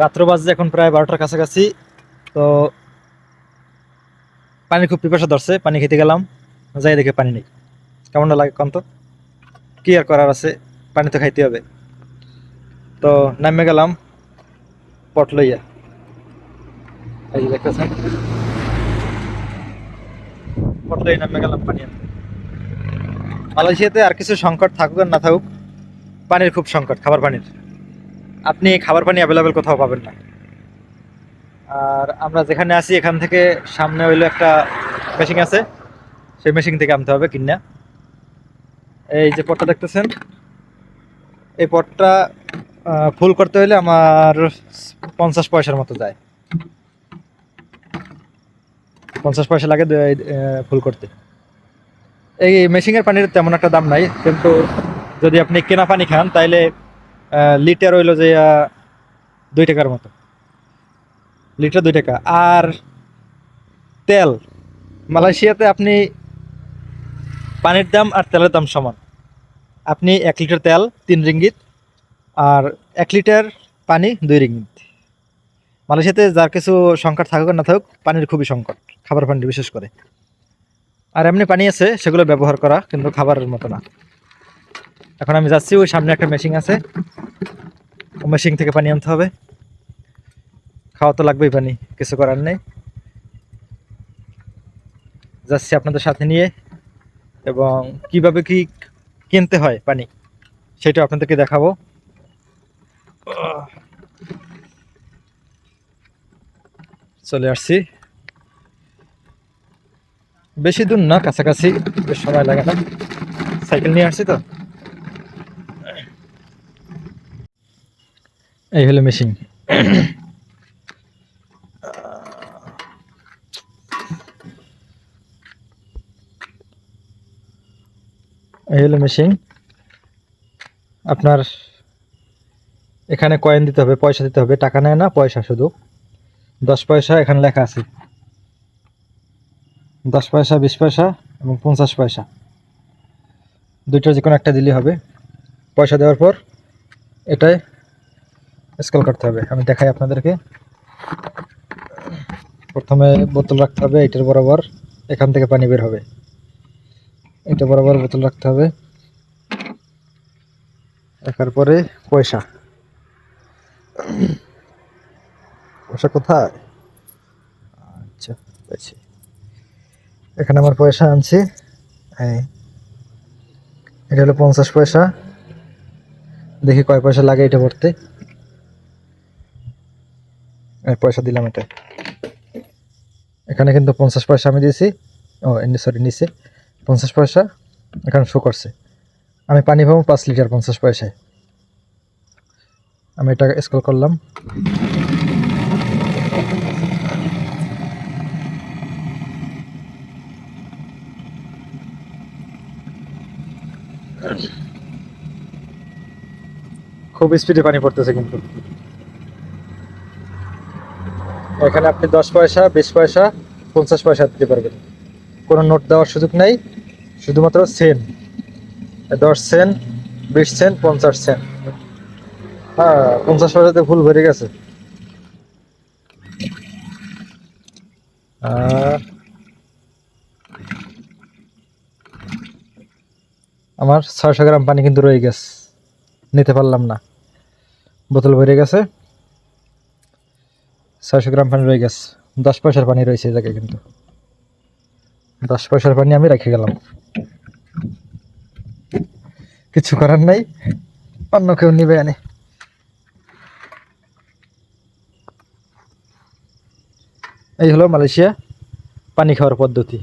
রাত্র বাজে এখন প্রায় বারোটার কাছাকাছি, তো পানির খুব পিপাসা ধরছে, পানি খেতে গেলাম, যাই দেখে পানি নেই। কেমনটা লাগে কন্ত কি আর করার আছে? পানি তো খাইতে হবে। তো নামে গেলাম পট লইয়া। এই যে দেখতেছেন। নামে গেলাম পানি মালয়েশিয়াতে আর কিছু সংকট থাকুক আর না থাকুক, পানির খুব সংকট, খাবার পানির। আপনি খাবার পানি অ্যাভেলেবেল কোথাও পাবেন না। আর আমরা যেখানে আছি, এখান থেকে সামনে হইল একটা মেশিন আছে। সেই মেশিন থেকে আনতে হবে কিনা। এই যে পটটা দেখতেছেন, এই পটটা ফুল করতে হলে আমার পঞ্চাশ পয়সার মতো যায়। পঞ্চাশ পয়সা লাগে ফুল করতে। এই মেশিনের পানির তেমন একটা দাম নাই, কিন্তু যদি আপনি কেনা পানি খান, তাইলে লিটার হইল যে দুই টাকার মতো। লিটার দুই টাকা। আর তেল। মালয়েশিয়াতে আপনি পানির দাম আর তেলের দাম সমান। আপনি এক লিটার তেল তিন রিঙ্গিত আর এক লিটার পানি দুই রিঙ্গিত। মালয়েশিয়াতে যার কিছু সংকট থাকুক না থাকুক, পানির খুবই সংকট, খাবার পানির বিশেষ করে। আর এমনি পানি আছে, সেগুলো ব্যবহার করা, কিন্তু খাবারের মতো না। এখন আমি যাচ্ছি, ওই সামনে একটা মেশিন আছে। মেশিন থেকে পানি আনতে হবে। খাওয়া তো লাগবেই পানি, কিছু করার নেই। যাচ্ছি আপনাদের সাথে নিয়ে, এবং কীভাবে কি কিনতে হয় পানি, সেটা আপনাদেরকে দেখাবো। চলে আসছি। বেশি দূর না, কাছাকাছি, বেশ সময় লাগে না। সাইকেল নিয়ে আসছি তো। এই হলো মেশিন। এই হলো মেশিন। আপনার এখানে কয়েন দিতে হবে, পয়সা দিতে হবে। টাকা নেয় না, পয়সা শুধু। দশ পয়সা এখানে লেখা আছে। দশ পয়সা, বিশ পয়সা এবং পঞ্চাশ পয়সা। দুইটার যে কোনো একটা দিলেই হবে। পয়সা দেওয়ার পর এটাই স্কেল করতে হবে। আমি দেখাই আপনাদেরকে। প্রথমে বোতল রাখতে হবে, এটার বরাবর এখান থেকে পানি বের হবে। এটা বরাবর বোতল রাখতে হবে। রাখার পরে পয়সা। পয়সা কোথায়? আচ্ছা পেয়েছি। এখানে আমার পয়সা আনছি। এই, এটা হলো পঞ্চাশ পয়সা। দেখি কয় পয়সা লাগে এটা ভরতে। পয়সা দিলাম এটা। এখানে কিন্তু পঞ্চাশ পয়সা আমি দিয়েছি। ও সরি নিচে পঞ্চাশ পয়সা এখানে শো করছে। আমি পানি পাবো পাঁচ লিটার পঞ্চাশ পয়সায়। আমি এটা স্কল করলাম। খুব স্পিডে পানি পড়তেছে কিন্তু। এখানে আপনি দশ পয়সা, বিশ পয়সা, পঞ্চাশ পয়সা দিতে পারবেন। কোনো নোট দেওয়ার সুযোগ নেই, শুধুমাত্র সেন দশ সেন বিশ সেন পঞ্চাশ সেন হ্যাঁ পঞ্চাশ পয়সাতে ভুল ভরে গেছে। আমার ছয়শো গ্রাম পানি কিন্তু রয়ে গেছে। নিতে পারলাম না। বোতল ভরে গেছে। ছয়শো গ্রাম পানি রয়ে গেছে। দশ পয়সার পানি রয়েছে এই জায়গায় কিন্তু। দশ পয়সার পানি আমি রেখে গেলাম। কিছু করার নাই, অন্য কেউ নিবে আনে এই হলো মালয়েশিয়া পানি খাওয়ার পদ্ধতি।